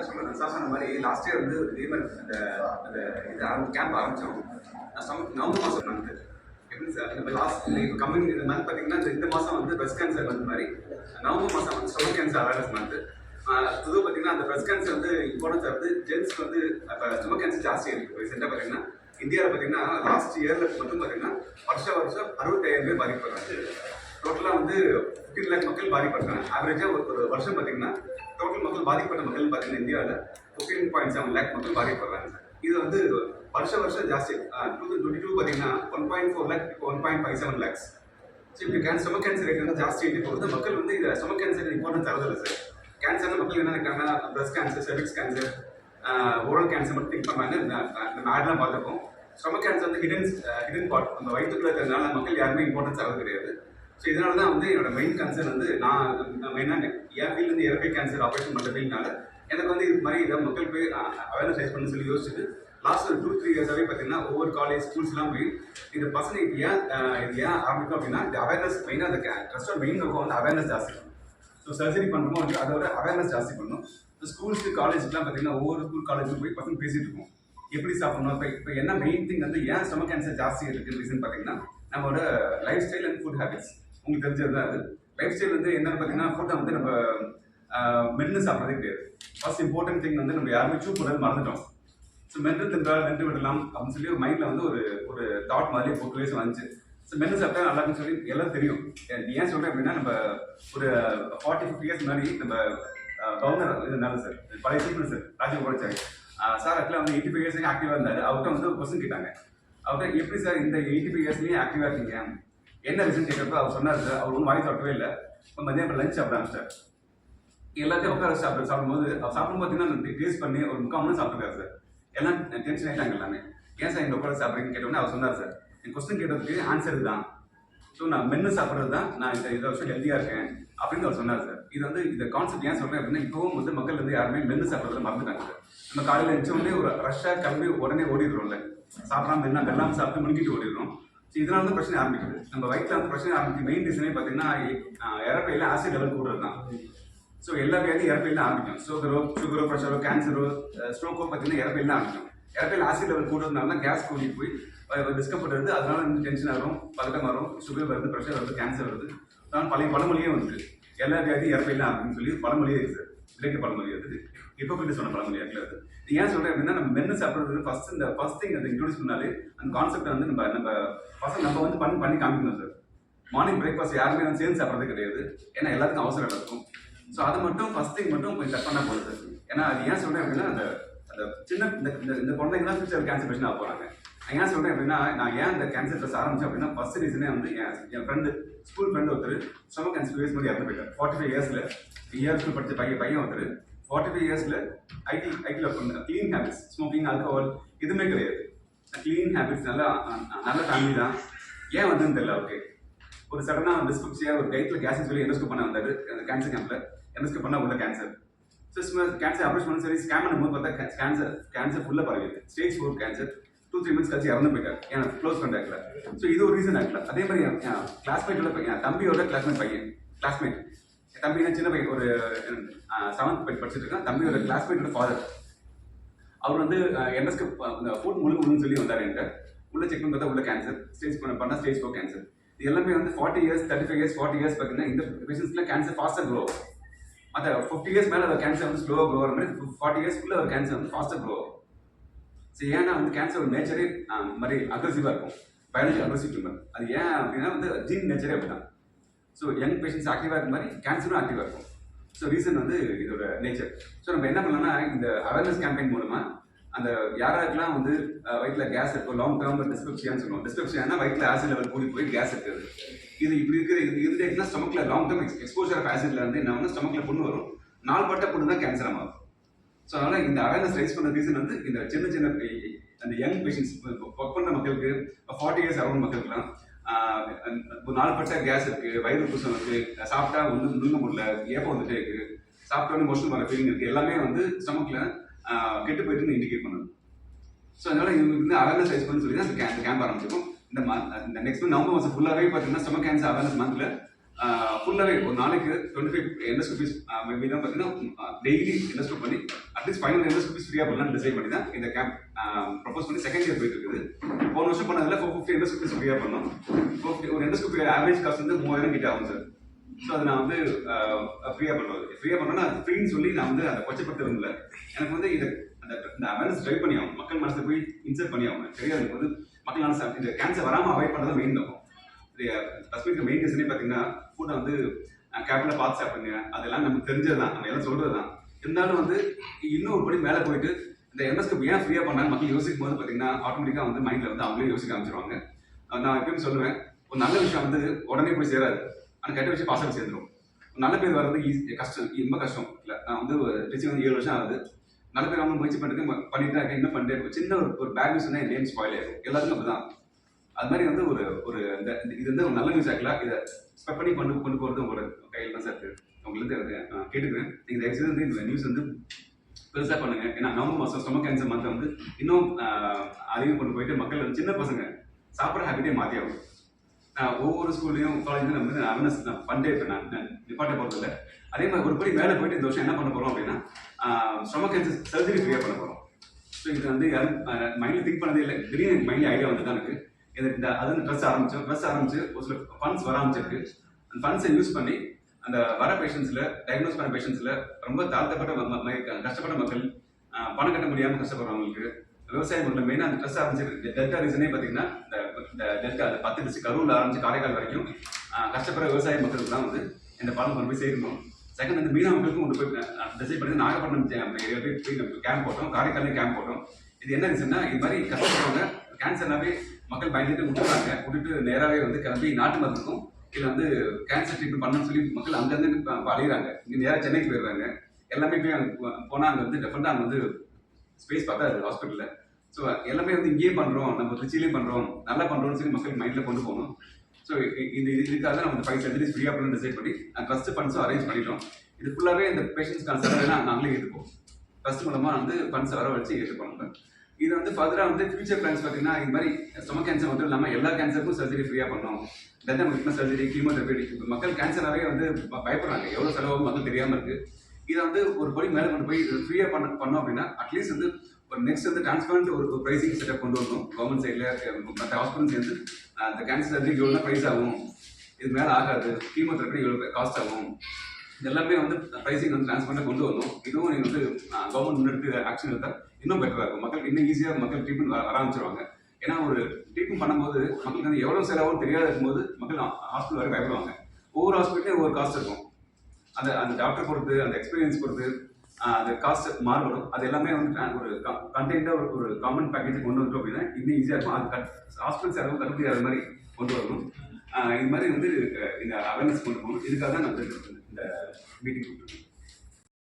Sir சொல்லுங்கள் sir சொன்ன மாதிரி லாஸ்ட் இயர் வந்து இதே மாதிரி அந்த அந்த இது ஆரம்பி கேம்ப் ஆரம்பித்தோம் சம் நவம்பர் மாதம் மந்த்து எப்படி சார் இப்போ லாஸ்ட் இப்போ கம்மிங் இந்த மந்த் பார்த்தீங்கன்னா இந்த இந்த மாதம் வந்து பிரஸ்ட் கேன்சர் மந்த் மாதிரி. நவம்பர் மாதம் வந்து ஸ்டொமக் கேன்சர் அவேர்னஸ் மந்த்து பொதுவாக பார்த்தீங்கன்னா அந்த பிரஸ்ட் கேன்சர் வந்து இம்பார்ட்டன்ஸ் வந்து ஜென்ஸ்க்கு வந்து இப்போ ஸ்டொமக் கேன்சர் ஜாஸ்தி இருக்குது ரீசெண்டாக பார்த்தீங்கன்னா இந்தியாவில் பார்த்தீங்கன்னா லாஸ்ட் இயரில் மட்டும் பார்த்தீங்கன்னா வருஷம் வருஷம் அறுபத்தாயிரம் பேர் பாதிக்கப்படுறாங்க. டோட்டலாக வந்து ஃபிஃப்டீன் லேக் மக்கள் பாதிப்படுறாங்க ஆவரேஜாக ஒரு ஒரு வருஷம் பார்த்தீங்கன்னா டோட்டல் மக்கள் பாதிக்கப்பட்ட மக்கள் பார்த்தீங்கன்னா இந்தியாவில் ஃபிஃப்டீன் பாயிண்ட் செவன் லேக் மக்கள் பாதிக்கப்படுறாங்க. இது வந்து வருஷம் வருஷம் ஜாஸ்தி. டூ தௌசண்ட் டுவெண்ட்டி டூ பார்த்தீங்கன்னா ஒன் பாயிண்ட் ஃபோர் லேக் இப்போ one point five seven lakhs so இப்போ கேன் ஸ்டொமக் கேன்சர் ரேட் வந்து ஜாஸ்தி ஆகிட்டு போகுது. மக்கள் வந்து இதை ஸ்டொமக் கேன்சர் இம்பார்ட்டன்ஸ் தரதில்லை சார் கேன்சர்னு மக்கள் என்ன நினைக்கிறாங்கன்னா breast cancer cervix cancer oral cancer மட்டும் திங்க் பண்ணாங்க நம்ம ஆட்லாம் பார்த்துருக்கோம். ஸ்டொமக் கேன்சர் வந்து ஹிடன் ஹிடன் பார்ட் அந்த வயிற்றுக்குள்ள இருக்கிறதுனால மக்கள் யாருமே இம்பார்ட்டன்ஸ் தரது கிடையாது. ஸோ இதனால தான் வந்து என்னோட மெயின் கன்சர்ன் வந்து நான் மெயினாக என் ஃபீல்டு இறப்பை கேன்சர் ஆப்ரேஷன் பண்ணுற ஃபீல்ட்னால எனக்கு வந்து இது மாதிரி இதை மக்கள் போய் அவேர்னஸ் ரைஸ் பண்ண சொல்லி யோசிச்சுட்டு லாஸ்ட் ஒரு டூ த்ரீ இயர்ஸாகவே பார்த்தீங்கன்னா ஒவ்வொரு காலேஜ் ஸ்கூல்ஸ்லாம் போய் இந்த பசங்க இது ஏன் இது ஏன் ஆரம்பிக்கும் அப்படின்னா இந்த அவேர்னஸ் மெயினாக அந்த ட்ரஸ்டோட மெயின் நோக்கம் வந்து அவேர்னஸ் ஜாஸ்தி ஸோ சர்ஜரி பண்ணுறோமோ வந்து அதோட அவேர்னஸ் ஜாஸ்தி பண்ணணும். ஸ்கூல்ஸு காலேஜுக்குலாம் பார்த்தீங்கன்னா ஒவ்வொரு ஸ்கூல் காலேஜுக்கு போய் பசங்க பேசிகிட்டு இருக்கோம். எப்படி சாப்பிடணும் இப்போ இப்போ என்ன மெயின் திங் வந்து ஏன் ஸ்டமக் கேன்சர் ஜாஸ்தி இருக்குன்னு ரீசன் பார்த்தீங்கன்னா நம்மளோட life style and food habits உங்களுக்கு தெரிஞ்சது தான் அது. லைஃப் ஸ்டைல் வந்து என்னன்னு பார்த்தீங்கன்னா ஃபுட்டை வந்து நம்ம மென்று சாப்பிட்றதே கிடையாது. ஃபர்ஸ்ட் இம்பார்ட்டன்ட் திங் வந்து நம்ம யாருமே சூப் பண்ணுறது மறந்துட்டோம். ஸோ மென்று தின்றால் வென்று விடலாம் அப்படின்னு சொல்லி ஒரு மைண்டில் வந்து ஒரு ஒரு தாட் மாதிரி ஒரு வயசு வந்துச்சு. ஸோ மென்று சாப்பிட்டா நல்லா இருக்குன்னு சொல்லி எல்லாம் தெரியும். ஏன் நீ ஏன் சொல்கிறேன் அப்படின்னா நம்ம ஒரு ஃபார்ட்டி ஃபிஃப்டி இயர்ஸ் முன்னாடி நம்ம கவர்னர் இருந்தாலும் சார். பழைய சீஃப் சார் ராஜகோபாலாச்சாரி சார் ஆக்சுவலாக வந்து எயிட்டி ஃபைவ் இயர்ஸ்லேயும் ஆக்டிவாக இருந்தார். அவர்கிட்ட வந்து கொஸ்டின் கேட்டாங்க. அவர்கிட்ட எப்படி சார் இந்த எயிட்டி ஃபைவ் இயர்ஸ்லேயும் ஆக்டிவாக இருக்கீங்க? என்ன ரிசன் கேட்டப்போ அவர் சொன்னார் சார் அவர் ஒன்றும் வாங்கி சாப்பிடவே இல்லை. இப்போ மதியம் லஞ்ச் சாப்பிட ஆரம்பிச்சிட்டார் எல்லாத்தையும் உட்கார வச்சு சாப்பிட சாப்பிடும்போது அவர் சாப்பிடும் பார்த்தீங்கன்னா டேஸ்ட் பண்ணி ஒரு முக்கால் மணி சாப்பிட்டுருக்காரு சார். எல்லாம் டென்ஷன் ஆயிட்டாங்க எல்லாமே. ஏன் சார் இந்த உட்கார சாப்பிட்றீங்கன்னு கேட்டோன்னே அவர் சொன்னார் சார் என் கொஸ்டின் கேட்டதுக்கு ஆன்சர் தான் ஸோ நான் மென்று சாப்பிட்றது தான் நான் இந்த இதை வருஷம் ஹெல்த்தியாக இருக்கேன். அப்படின்னு அவர் சொன்னார் சார். இது வந்து இந்த கான்செப்ட் ஏன் சொல்கிறேன் அப்படின்னா இப்போவும் வந்து மக்கள் வந்து யாருமே மென்று சாப்பிட்றத மறந்துட்டாங்க சார். நம்ம காலையில் எழுந்த உடனே ஒரு ரஷ்ஷாக கிளம்பி உடனே ஓடிடுறோம்ல. சாப்பிடாம என்ன வெள்ளாமல் சாப்பிட்டு முழுங்கிட்டு ஓடிடுறோம். ஸோ இதனால தான் பிரச்சனை ஆரம்பிக்குது. நம்ம வயிற்றில் வந்து பிரச்சனை ஆரம்பிக்கும் மெயின் ரீசனே பார்த்தீங்கன்னா இறப்பையில் ஆசிட் லெவல் கூடுறது தான் ஸோ எல்லா வியாதியும் இறப்பையில் ஆரம்பிக்கும். சுகரோ சுகரோ ப்ரெஷரோ கேன்சரோ ஸ்ட்ரோக்கோ பார்த்தீங்கன்னா இறப்பையில் ஆரம்பிக்கும். இறப்பையில் ஆசிட் லெவல் கூடுறதுனால தான் கேஸ் கூடி போய் டிஸ்கம்ஃபர்ட் வருது அதனால வந்து டென்ஷன் வரும் பதட்டம் வரும் சுகர் வருது ப்ரெஷர் வருது கேன்சர் வருது. அதனால பழைய பழமொழியே வந்து எல்லா வியாதியும் இறப்பையில் ஆரம்பிக்கும் சொல்லி பழமொழியே இருக்குது. இலக்கிய பழமொழி அது. இப்போ போயிட்டு சொன்ன பழமொழி ஆக்சுவலாக அது. ஏன் சொல்கிறேன் அப்படின்னா நம்ம மென்னு சாப்பிட்றது? ஃபர்ஸ்ட் இந்த ஃபர்ஸ்ட் திங் அதை இன்ட்ரோடியூஸ் பண்ணாலே அந்த கான்செப்டை வந்து நம்ம நம்ம ஃபர்ஸ்ட் நம்ம வந்து பண்ணி பண்ணி காமிக்கணும் சார் மார்னிங் பிரேக்ஃபாஸ்ட் யாருமே வந்து சேர்ந்து சாப்பிட்றது கிடையாது. ஏன்னா எல்லாத்துக்கும் அவசரம் இருக்கும் ஸோ அது மட்டும் ஃபர்ஸ்ட் திங் மட்டும் கொஞ்சம் கட் பண்ணால் போகுது ஏன்னா அது ஏன் சொல்கிறேன் அப்படின்னா அந்த அந்த சின்ன இந்த இந்த இந்த குழந்தைங்கலாம் ஃபியூச்சர் கேன்சர் பேஷன் ஆக போகிறாங்க ஏன் சொல்கிறேன் அப்படின்னா நான் ஏன் இந்த கேன்சர் ட்ரெஸ் ஆரம்பிச்சேன் அப்படின்னா ஃபர்ஸ்ட் ரீசனே வந்து என் என் ஃப்ரெண்டு ஸ்கூல் ஃப்ரெண்டு ஒருத்தர் ஸ்டொமக் கேன்சர் ஃபேஸ் பண்ணி இறந்து போயிட்டார். ஃபார்ட்டி ஃபைவ் இயர்ஸில் இயர் ஸ்கூல் படித்த பையன் பையன் ஒருத்தர் ஃபார்ட்டி ஃபைவ் இயர்ஸில் ஐடி ஐடியில் ஒர்க் பண்ண க்ளீன் ஹேபிட்ஸ் ஸ்மோக்கிங் ஆல்கஹால் எதுவுமே கிடையாது. க்ளீன் ஹேபிட்ஸ் நல்லா நல்ல ஃபேமிலி தான். ஏன் வந்துன்னு தெரியல ஓகே ஒரு சடனாக டிஸ்கிரிப்ஷியாக ஒரு கைத்தில் கேஸ் சொல்லி என்டோஸ்கோப் பண்ண வந்தார் அந்த கேன்சர் கேம்பில் என்டோஸ்கோப் பண்ணால் உள்ள கேன்சர் ஸோ கேன்சர் ஆப்ரேஷன் பண்ணி சரி ஸ்கேன் பண்ணும்போது பார்த்தா கேன்சர் கேன்சர் ஃபுல்லாக பரவிருக்கு stage four cancer two three months கழிச்சு இறந்து போயிட்டார். எனக்கு க்ளோஸ் கான்டாக்டில் ஸோ இது ஒரு ரீசன் ஆகல. அதே மாதிரி என் கிளாஸ்மேட்டோட பையன் என் தம்பியோட கிளாஸ்மேட் பையன் கிளாஸ்மேட் என் தம்பி என்ன சின்ன பையன் ஒரு செவன்த் படிச்சுட்டு இருக்கான். தம்பியோட கிளாஸ்மேட்டோட ஃபாதர் அவர் வந்து என்எஸ்க்கு அந்த ஃபுட் முழு முழுன்னு சொல்லி வந்தார் என்கிட்ட. உள்ள செக் பண்ணி பார்த்தா உள்ள கேன்சர் ஸ்டேஜ் பண்ண பண்ணால் ஸ்டேஜ் ஃபோர் கேன்சர் இது எல்லாமே வந்து forty years thirty five years forty years பார்த்தீங்கன்னா இந்த பேஷன்ஸ்ல கேன்சர் ஃபாஸ்ட்டாக க்ரோ மற்ற ஃபிஃப்டி இயர்ஸ் மேலே கேன்சர் வந்து ஸ்லோவாக க்ரோ ஆகிற மாதிரி ஃபார்ட்டி இயர்ஸ்க்குள்ள ஒரு கேன்சர் வந்து ஃபாஸ்ட்டாக க்ரோ ஆகும் ஸோ ஏன்னா வந்து கேன்சர் ஒரு நேச்சரே மாதிரி அக்ரெசிவாக இருக்கும். பயாலஜி அக்ரெசிவ் டியூமர் அது ஏன் அப்படின்னா வந்து ஜீன் நேச்சரே அப்படிதான். ஸோ யங் பேஷண்ட்ஸ் ஆக்டிவாக இருக்க மாதிரி கேன்சரும் ஆக்டிவாக இருக்கும். ஸோ ரீசன் வந்து இதோட நேச்சர் ஸோ நம்ம என்ன பண்ணலாம்னா இந்த அவேர்னஸ் கேம்பெயின் மூலமாக அந்த யாராருக்கெல்லாம் வந்து வயிற்றில் கேஸ் இருக்கும் லாங் டேர்ம் டிஸ்கிரிப்ஷியான்னு சொல்லுவோம் டிஸ்கிரிப்ஷியானா வயிற்றில் ஆசிட் லெவல் கூடி போய் கேஸ் இருக்குது இது இப்படி இருக்கிற இது இருந்துச்சுன்னா ஸ்டமக்கில் லாங் டேர்ம் எக்ஸ்போசர் ஆஃப் ஆசிட்ல இருந்து என்ன வந்து ஸ்டொமக்கில் புண்ணு வரும். நாள்பட்ட புண்ணு தான் கேன்சர் ஆகும். ஸோ அதனால் இந்த அவேர்னஸ் ரைஸ் பண்ண ரீசன் வந்து இந்த சின்ன சின்ன அந்த யங் பேஷண்ட்ஸ் ஒர்க் பண்ண மக்களுக்கு ஃபார்ட்டி இயர்ஸ் அரௌண்ட் மக்களுக்குலாம் ஆஹ் இப்போ நாள்பட்ட கேஸ் இருக்கு வயிறு பூசம் இருக்கு சாப்பிட்டா வந்து முழுங்க முடியல ஏப்பம் வந்துட்டே இருக்கு சாப்பிட்டோன்னு மோஷன் வர ஃபீலிங் இருக்கு எல்லாமே வந்து ஸ்டமக்ல கெட்டு போயிட்டுன்னு இண்டிகேட் பண்ணுது. ஸோ அதனால இவங்களுக்கு வந்து அவேர்னஸ் ரைஸ் பண்ணி சொல்லி தான் அந்த கேம்ப் ஆரம்பிச்சிருக்கும். இந்த month- இந்த நெக்ஸ்ட் நவம்பர் மாதம் ஃபுல்லாகவே பார்த்தீங்கன்னா ஸ்டமக் கேன்சர் அவேர்னஸ் மந்த்ல ஃபுல்லாகவே ஒரு நாளைக்கு டுவெண்ட்டி ஃபைவ் என்எஸ்கோபிஸ் மேபி தான் பார்த்தீங்கன்னா டெய்லி என்எஸ்கோப் பண்ணி அட்லீஸ்ட் ஃபைவ் ஹண்ட்ரட் ருபீஸ் ஃப்ரீயாக பண்ணலாம் டிசைன் பண்ணி தான் இந்த கேம்ப் ப்ரப்போஸ் பண்ணி செகண்ட் இயர் போயிட்டு இருக்குது. போன வருஷம் பண்ணதில் ஃபோர் ஃபிஃப்டி ஹண்ட்ரட் ருபீஸ் ஃப்ரீயாக பண்ணோம். ஃபோர் ஃபிஃப்டி ஒரு ஹண்ட்ரட் ருபீஸ் ஆவரேஜ் காஸ்ட் வந்து மூவாயிரம் கிட்ட ஆகும் சார் ஸோ அதை நான் வந்து ஃப்ரீயாக பண்ணுறது. ஃப்ரீயாக பண்ணோன்னா ஃப்ரீன்னு சொல்லி நான் வந்து அதை கொச்சப்படுத்த விரும்பல எனக்கு வந்து இதை அந்த இந்த அவேர்னஸ் ட்ரைவ் பண்ணி ஆகும் மக்கள் மனசில் போய் இன்சர்ட் பண்ணி ஆகும் தெரியாது. எனக்கு வந்து மக்கள் மனசு இந்த கேன்சர் வராமல் அவாய்ட் பண்ணுறது மெயின் நோக்கம் ஸ்பெசிஃபிக் மெயின் ரீசனே பார்த்தீங்கன்னா ஃபுட்டை வந்து கேபில் பார்த்து சாப்பிடுங்க. அதெல்லாம் நமக்கு தெரிஞ்சது தான் நம்ம எல்லாம் சொல்கிறது தான் இருந்தாலும் வந்து இன்னும் ஒரு படி மேலே போயிட்டு இந்த எம்எஸ்கப் ஏன் ஃப்ரீயாக பண்ணாங்க மக்கள் யோசிக்கும் போது பார்த்தீங்கன்னா ஆட்டோமேட்டிக்காக வந்து மைண்டில் வந்து அவங்களே யோசிக்க ஆரம்பிச்சிருவாங்க. நான் எப்பயும் சொல்லுவேன் ஒரு நல்ல விஷயம் வந்து உடனே போய் சேராது. ஆனால் கெட்ட விஷயம் பாசம் சேர்ந்துடும் ஒரு நல்ல பேர் வர்றது ஈஸி கஷ்டம் ரொம்ப கஷ்டம். இல்லை நான் வந்து டீச்சிங் வந்து ஏழு வருஷம் ஆகுது. நல்ல பேர் அவங்க முயற்சி பண்ணிட்டு பண்ணிட்டு இருக்கேன். இன்னும் பண்ணிட்டே சின்ன ஒரு ஒரு பேட் நியூஸ் என் நேம் ஸ்பாயில் ஆகும் எல்லாருக்கும் அப்படி தான் அது மாதிரி வந்து ஒரு ஒரு இந்த இது வந்து ஒரு நல்ல நியூஸ் ஆக்கலாம் இதை ஸ்பெக் பண்ணி கொண்டு கொண்டு போகிறது உங்களோட கையில் தான் சார் உங்களுக்கு நான் கேட்டுக்கிறேன். நீங்கள் தயவுசெய்து வந்து இந்த நியூஸ் வந்து பெருசாக பண்ணுங்க. ஏன்னா நவம்பர் மாதம் ஸ்டொமக் கேன்சர் மந்த் வந்து இன்னும் அதிகம் கொண்டு போயிட்டு மக்கள் வந்து சின்ன பசங்க சாப்பிட்ற ஹேபிட்டே மாற்றி ஆகும் நான் ஒவ்வொரு ஸ்கூல்லையும் காலேஜ்லையும் நம்ம வந்து அவேர்னஸ் நான் பண்ணிட்டே இருப்பேன் நான். நிப்பாட்ட போகிறது இல்லை. அதே மாதிரி ஒரு படி மேலே போயிட்டு இந்த வருஷம் என்ன பண்ண போகிறோம் அப்படின்னா ஸ்டொமக் கேன்சர் சர்ஜரி ஃப்ரீயாக பண்ண போகிறோம் ஸோ இது வந்து யாரும் மைண்டில் திங்க் பண்ணதே இல்லை. திடீர்னு எனக்கு மைண்டில் ஐடியா வந்து தான் எனக்கு. இது இந்த அது வந்து ட்ரெஸ் ஆரம்பிச்சோம் ட்ரெஸ் ஆரம்பிச்சு ஒரு சில ஃபண்ட்ஸ் வர ஆரம்பிச்சிருக்கு. அந்த ஃபண்ட்ஸை யூஸ் பண்ணி அந்த வர பேஷண்ட்ஸில் டயக்னோஸ் பண்ண பேஷண்ட்ஸில் ரொம்ப தாழ்த்தப்பட்ட ம- கஷ்டப்பட்ட மக்கள் பணம் கட்ட முடியாமல் கஷ்டப்படுறவங்களுக்கு விவசாயம் பண்ணல மெயினாக அந்த ட்ரெஸ் ஆரம்பிச்சிருக்கு. டெல்டா ரீசனே பார்த்தீங்கன்னா இந்த டெல்டா அந்த பத்து டிஸ்ட்ரிக் கரூரில் ஆரம்பிச்சு காரைக்கால் வரைக்கும் கஷ்டப்படுற விவசாய மக்களுக்கு தான் வந்து இந்த பணம் கொண்டு போய் சேரணும். செகண்ட் வந்து மீனவ மக்களுக்கும் கொண்டு போய் டிசைட் பண்ணி நாகப்பட்டினம் ஏரியா போய் போய் கேம்ப் போட்டோம் காரைக்காலையும் கேம்ப் போட்டோம். இது என்ன ரீசன்னா இது மாதிரி கஷ்டப்படுறவங்க கேன்சர்னாவே மக்கள் பயந்துட்டு விட்டுறாங்க. விட்டுட்டு நேராகவே வந்து கிளம்பி நாட்டு மருந்துக்கும் இல்லை வந்து கேன்சர் ட்ரீட்மெண்ட் பண்ணணும்னு சொல்லி மக்கள் அங்கேருந்து இப்போ அலையிறாங்க இங்கே நேராக சென்னைக்கு போயிடுறாங்க. எல்லாமே போய் அங்கே போனால் அங்கே வந்து டெஃபரெண்டாக அங்கே வந்து ஸ்பேஸ் பார்த்தா அது ஹாஸ்பிட்டலில் ஸோ எல்லாமே வந்து இங்கேயே பண்ணுறோம் நம்ம திருச்சியிலே பண்ணுறோம் நல்லா பண்ணுறோம்னு சொல்லி மக்கள் மைண்டில் கொண்டு போகணும். ஸோ இது இதுக்காக நம்ம ஃபைவ் சர்ஜரிஸ் ஃப்ரீயாக பண்ணி டிசைட் பண்ணி ட்ரஸ்ட் ஃபண்ட்ஸும் அரேஞ்ச் பண்ணிட்டோம். இது ஃபுல்லாகவே இந்த பேஷண்ட்ஸ் செலவெல்லாம் நாங்களே எடுப்போம் ட்ரஸ்ட் மூலமாக வந்து ஃபண்ட்ஸ் வர வச்சு ஏற்றுப்போம் இது வந்து ஃபர்தராக வந்து ஃபியூச்சர் பிளான்ஸ் பார்த்தீங்கன்னா இது மாதிரி ஸ்டொமக் கேன்சர் மட்டும் இல்லாமல் எல்லா கேன்சருக்கும் சர்ஜரி ஃப்ரீயாக பண்ணோம் டென்டல் மெடிக்கல் சர்ஜரி கீமோதெரபி இப்போ மக்கள் கேன்சராகவே வந்து பயப்படுறாங்க. எவ்வளோ செலவாகும் மக்கள் தெரியாமல் இருக்கு. இதை வந்து ஒரு படி மேலே கொண்டு போய் இது ஃப்ரீயாக பண்ண பண்ணோம் அப்படின்னா அட்லீஸ்ட் வந்து ஒரு நெக்ஸ்ட் வந்து டிரான்ஸ்பரண்ட் ஒரு ப்ரைசிங் செட்டப் கொண்டு வரணும். கவர்மெண்ட் சைடில் மற்ற ஹாஸ்பிட்டல் சேர்ந்து அந்த கேன்சர் சர்ஜரிக்கு எவ்வளோ ப்ரைஸ் ஆகும். இது மேலே ஆகாது. கீமோதெரபி எவ்வளோ காஸ்ட் ஆகும். இது எல்லாமே வந்து ப்ரைசிங் வந்து டிரான்ஸ்பரண்டாக கொண்டு வரணும். இதுவும் நீங்கள் வந்து கவர்மெண்ட் முன்னெடுத்து ஆக்ஷன் எடுத்தால் இன்னும் பெட்டராக இருக்கும். மக்களுக்கு இன்னும் ஈஸியாக மக்கள் ட்ரீட்மெண்ட் வர ஆரம்பிச்சிருவாங்க. ஏன்னா ஒரு ட்ரீட்மெண்ட் பண்ணும்போது மக்களுக்கு வந்து எவ்வளோ செலவும் தெரியாத இருக்கும்போது மக்கள் ஹாஸ்பிட்டல் வரை பயப்படுவாங்க. ஒவ்வொரு ஹாஸ்பிட்டலையும் ஒவ்வொரு காஸ்ட் இருக்கும். அந்த அந்த டாக்டர் பொறுத்து அந்த எக்ஸ்பீரியன்ஸ் பொறுத்து அந்த காஸ்ட் மாறுபடும். அது எல்லாமே வந்து ஒரு கண்டென்ட்டாக ஒரு ஒரு காமன் பேக்கேஜ் கொண்டு வந்துட்டோம் அப்படின்னா இன்னும் ஈஸியாக இருக்கும். அது ஹாஸ்பிட்டல் செலவு கட்டுப்படி அது மாதிரி கொண்டு வரணும். இது மாதிரி வந்து இந்த அவேர்னஸ் கொண்டு போகணும். இதுக்காக தான் நான் இந்த மீட்டிங் கொடுத்துருக்கேன்